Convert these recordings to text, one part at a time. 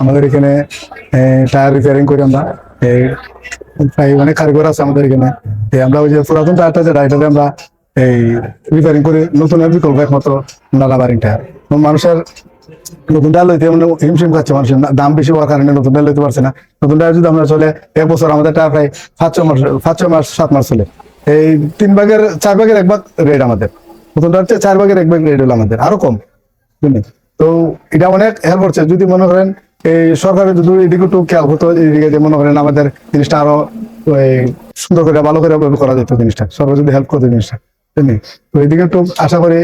আমাদের এখানে tyre repairing করি আমরা। প্রায় অনেক কারিগর আছে আমাদের এখানে। আমরা ওই যে পুরাতন টায়ারটা যেটা এটাতে আমরা এই রিপেয়ারিং করে, নতুন বিকল্প একমাত্র নালা বারিং টায়ার মানুষের নতুন ডাল লইতে মানে হিমশিম খাচ্ছে, মানুষের দাম বেশি হওয়ার কারণে নতুন ডাল লইতে পারছে না। নতুন ডাল যদি আমরা চলে, এক বছর আমাদের টাকা প্রায় পাঁচ ছ মাস পাঁচ ছ মাস, সাত মাস চলে। এই তিন ভাগের, চার ভাগের এক ভাগ রেট আমাদের। নতুন ডাল চার ভাগের এক ভাগ রেট হলো আমাদের, আরও কম? তো এটা অনেক হেল্প করছে। যদি মনে করেন এই সরকারের যদি এদিকে একটু খেয়াল হতো এদিকে যে মনে করেন আমাদের জিনিসটা আরও সুন্দর করে, ভালো করে করা যেত জিনিসটা। সরকার যদি হেল্প করতো জিনিসটা? তো এদিকে একটু আশা করি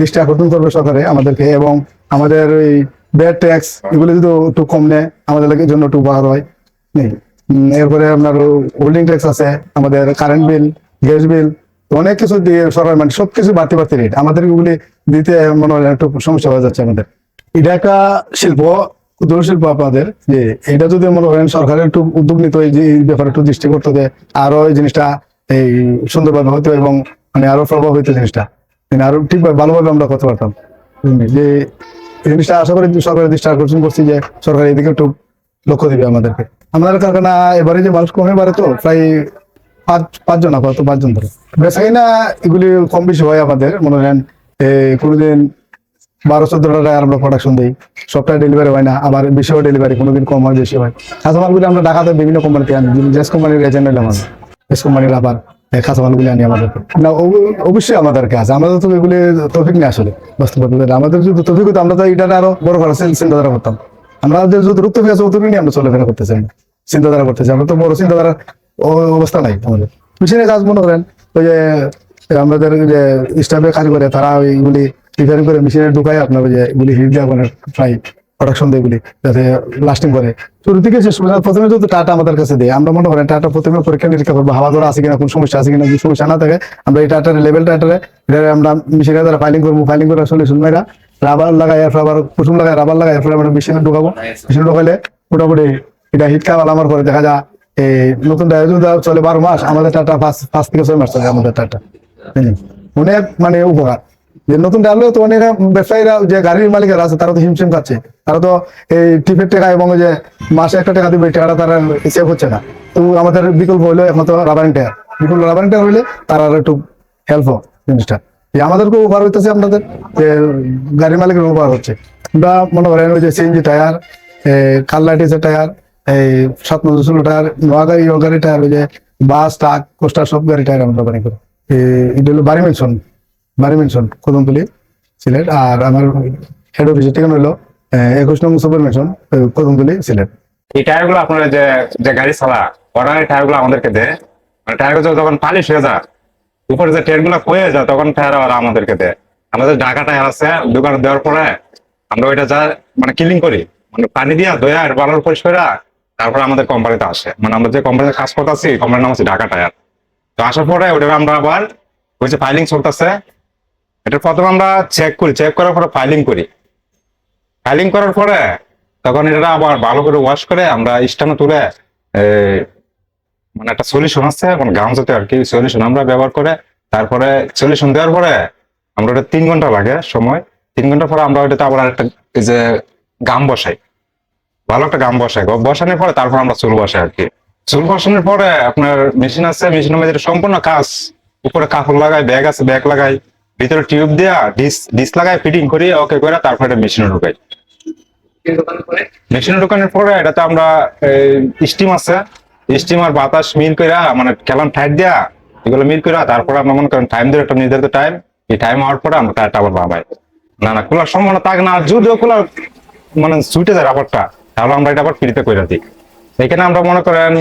দৃষ্টি আকর্ষণ করবে সরকারে আমাদেরকে এবং আমাদের ওই ব্যাড ট্যাক্স এগুলো যদি একটু কম নেয়, আমাদের জন্য একটু উপহার হয় এরপরে আপনার হোল্ডিং ট্যাক্স আছে, আমাদের কারেন্ট বিল গ্যাস বিল অনেক কিছু দিয়ে সরকার মানে সবকিছু বাড়তে বাড়তে রেট আমাদের এগুলি দিতে মনে হয় একটু সমস্যা হয়ে যাচ্ছে আমাদের। এটা একটা শিল্প ক্ষুদ্র শিল্প আপনাদের যে এটা যদি মনে করেন সরকারের একটু উদ্যোগ নিত এই ব্যাপারে একটু দৃষ্টি করতে যে আরও এই জিনিসটা এই সুন্দরভাবে হতো এবং মানে আরও প্রভাব হইতো জিনিসটা। মানে আরও ঠিকভাবে ভালোভাবে আমরা করতে পারতাম। যে এই জিনিসটা আশা করি সরকারের দৃষ্টি আকর্ষণ করছি যে সরকার এদিকে একটু লক্ষ্য দিবে আমাদেরকে। আমাদের কারখানা এবারে যে মানুষ কমে বাড়ে তো প্রায় পাঁচ পাঁচজন আপাতত পাঁচজন ধরে। বেসাই না এগুলি কম বেশি হয় আমাদের। মনে করেন কোনোদিন বারো চোদ্দ টাকায় আমরা প্রোডাকশন দিই। সবটাই ডেলিভারি হয় না, আবার বেশিও ডেলিভারি কোনোদিন কম হয়, বেশি হয়। কাঁচামালগুলি আমরা ঢাকাতে বিভিন্ন কোম্পানিতে আনি জেস কোম্পানির এজেন্ট হলাম আমি জেস কোম্পানির আবার কাঁচামালগুলি আনি আমাদের। না অব- অবশ্যই আমাদের কাজ আমাদের তো এগুলি তফিক নেই আসলে বাস্তবতা আমাদের যদি তফিক হতো, আমরা তো এটা আরও বড় করার চিন- চিন্তাধারা করতাম। আমরা যদি রুক্ত আছে অতটুকু নিয়ে আমরা চলাফেরা করতে চাই না। চিন্তাধারা করতে চাই আমরা তো বড় চিন্তাধারা অবস্থা নাই আমাদের। মেশিনের কাজ মনে করেন, ওই যে, আমাদের যে স্টাফে কাজ করে, তারা ওইগুলি রিপেয়ারিং করে মেশিনে ঢুকায় আপনার যে হিট দেওয়া মানে প্রায় প্রোডাকশন দেয় এগুলি যাতে লাস্টিং করে। শুরু থেকে শেষ পর্যন্ত প্রথমে যদি টাটা আমাদের কাছে দেয়, আমরা মনে করেন টাটা প্রথমে পরীক্ষা নিরীক্ষা করব হাওয়া ধরা আছে কিনা, কোন সমস্যা আছে কিনা, যদি সমস্যা না থাকে, আমরা এই টাটার লেভেল টাটারে আমরা মেশিনের দ্বারা ফাইলিং করব ফাইলিং করে সলিউশন মেগা রাবার লাগাই এরপর আবার কুসুম লাগাই রাবার লাগাই এরপর আমরা মেশিনে ঢুকাবো। মেশিনে ঢুকাইলে মোটামুটি এটা হিট খাওয়া আমার পরে দেখা যায়, এই নতুন যদি চলে বারো মাস, আমাদের টাটা পাঁচ পাঁচ থেকে ছয় মাস চলে আমাদের টাটা। অনেক মানে উপকার। যে নতুন ডাললেও তো অনেক ব্যবসায়ীরা যে গাড়ির মালিকেরা আছে, তারা তো হিমশিম খাচ্ছে। তারা তো এই টিপের টাকা এবং যে মাসে একটা টাকা দিবে, টাকাটা তারা সেভ হচ্ছে না। তো আমাদের বিকল্প হইল একমাত্র রাবারিং টায়ার বিকল্প রাবারিং টায়ার হইলে তারা একটু হেল্প জিনিসটা। যে আমাদেরকেও উপকার হইতেছে আপনাদের, যে গাড়ির মালিকের উপকার হচ্ছে। আমরা মনে করেন ওই যে সিএনজি টায়ার কাল্লাটিসের টায়ার এই সাত নজর ষোলো টায়ার নোয়া গাড়ি গাড়ি টায়ার ওই যে বাস ট্রাক কোস্টার সব গাড়ি টায়ার আমরা বাড়ি করি। এটা হলো বাড়ি মেনশন বাড়ি মেনশন কদমতলি সিলেট, আর আমার হেড অফিসের ঠিকানা হলো একুশ নম্বর সুপার মেনশন কদমতলি সিলেট। এই টায়ারগুলো আপনারা যে যে গাড়ি চালা ওরা এই টায়ারগুলো আমাদেরকে দেয় মানে টায়ারগুলো যখন পালিশ হয়ে যায়, উপরে যে যায় তখন টায়ার ওরা আমাদেরকে দেয় আমাদের ঢাকা টায়ার আছে, দোকানে দেওয়ার পরে আমরা ওইটা যা মানে কিলিং করি। মানে পানি দিয়া দয়া আর বালার পরিষ্কার তারপরে আমাদের কোম্পানিতে আসে। মানে আমরা যে কোম্পানিতে কাজ করতেছি কোম্পানির নাম হচ্ছে ঢাকা টায়ার। তো আসার পরে ওটা আমরা আবার, ওই যে ফাইলিং চলতেছে এটা প্রথমে আমরা চেক করি চেক করার পরে ফাইলিং করি। ফাইলিং করার পরে তখন এটা আবার ভালো করে ওয়াশ করে, আমরা স্টানে তুলে মানে একটা সলিউশন আছে মানে গাম জাতীয় আর কি সলিউশন আমরা ব্যবহার করে, তারপরে সলিউশন দেওয়ার পরে আমরা ওটা তিন ঘণ্টা লাগে সময়। তিন ঘণ্টা পরে আমরা ওইটাতে আবার একটা যে গাম বসাই। ভালো একটা গাম বসাই। বসানোর পরে তারপর আমরা চুল বসাই আর কি। চুল বসানোর পরে আপনার মেশিন আছে মেশিনের মধ্যে সম্পূর্ণ কাজ উপরে কাপড় লাগাই ব্যাগ আছে ব্যাগ লাগাই। ভিতরে টিউব দেয়া ডিস ডিস লাগাই ফিটিং করি ওকে করে তারপরে এটা মেশিনে ঢুকাই। মেশিনে ঢোকানোর পরে এটাতে আমরা স্টিম আছে। স্টিম আর বাতাস মিল করে মানে কেলাম টাইট দেয়া, এগুলো মিল করে তারপরে আমরা মনে করেন টাইম ধরে একটা নির্ধারিত টাইম এই টাইম হওয়ার পরে আমরা টায়ারটা আবার বাবাই। না না খোলার সম্ভাবনা থাকে না, যদিও খোলা মানে সুইটে যায় রাবারটা তাহলে আমরা এটা আবার ফ্রিতে করে দিই। এখানে আমরা মনে করেন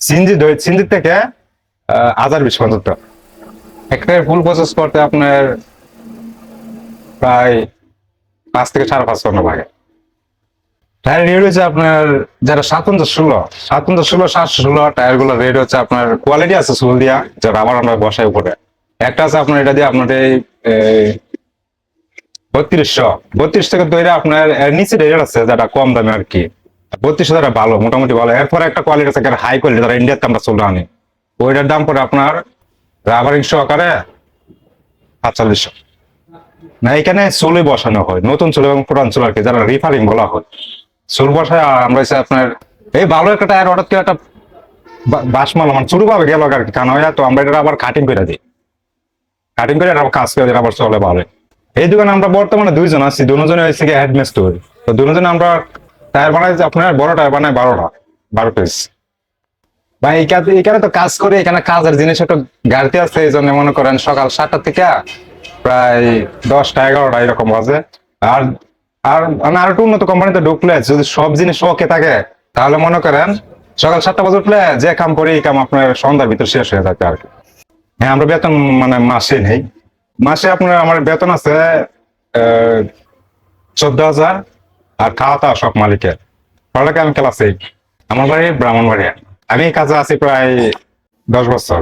সিঞ্জি সিঞ্জি থেকে হাজার বিশ পর্যন্ত। একটা ফুল প্রসেস করতে আপনার প্রায় পাঁচ থেকে সাড়ে পাঁচ ঘণ্টা লাগে। টায়ার রেট হচ্ছে আপনার যারা সাতন্ত ষোলো সাতন্ত ষোলো, সাতশো ষোলো টায়ারগুলো রেট হচ্ছে আপনার কোয়ালিটি আছে সুল দিয়া, যা রাবার আমরা বসাই উপরে। একটা আছে আপনার এটা দিয়ে আপনার এই বত্রিশশো বত্রিশ থেকে তৈরি আপনার নিচে রেট আছে যেটা কম দামে আর কি। বত্রিশশো টাকা ভালো, মোটামুটি ভালো। এরপরে একটা কোয়ালিটি আছে হাই কোয়ালিটি যারা ইন্ডিয়াতে আমরা চলে আনি। ওইটার দাম পড়ে আপনার না, এখানে চুলে বসানো হয়, নতুন চুল এবং পুরান চুল আর কি, যারা রিফারিং বলা হয়। চুল বসায়, আমরা আপনার, এই ভালো একটা টায়ার করে একটা বাসমাল আমার চুরু পাবে গেল আর কি হইয়া তো, আমরা এটা আবার কাটিং করে দিই। কাটিং করে কাজ করে আবার চলে ভালো এই দোকানে আমরা বর্তমানে দুইজন আছি, দুজনে হয়েছে কি হেডমেস্টোর তো দুজনে আমরা টায়ার বানাই, আপনার বড় টায়ার বানাই বারোটা, বারো পিস ভাই এখানে তো কাজ করে, এখানে কাজের জিনিস একটু গাড়িতে আছে, এই জন্য মনে করেন সকাল সাতটা থেকে প্রায় দশটা, এগারোটা এরকম বাজে। আর আর আর একটু উন্নত কোম্পানিতে ঢুকলে, যদি সব জিনিস ওকে থাকে, তাহলে মনে করেন সকাল সাতটা বাজে উঠলে যে কাম করি, এই কাম আপনার সন্ধ্যার ভিতর শেষ হয়ে যাবে আর কি। হ্যাঁ আমরা বেতন মানে মাসে নেই। মাসে আপনার আমার বেতন আছে চোদ্দ হাজার, আর খাওয়া দাওয়া সব মালিকের। পড়ালেখা আমি ক্লাস এইট আমার বাড়ি ব্রাহ্মণবাড়িয়া। আমি এই কাজে আছি প্রায় দশ বছর।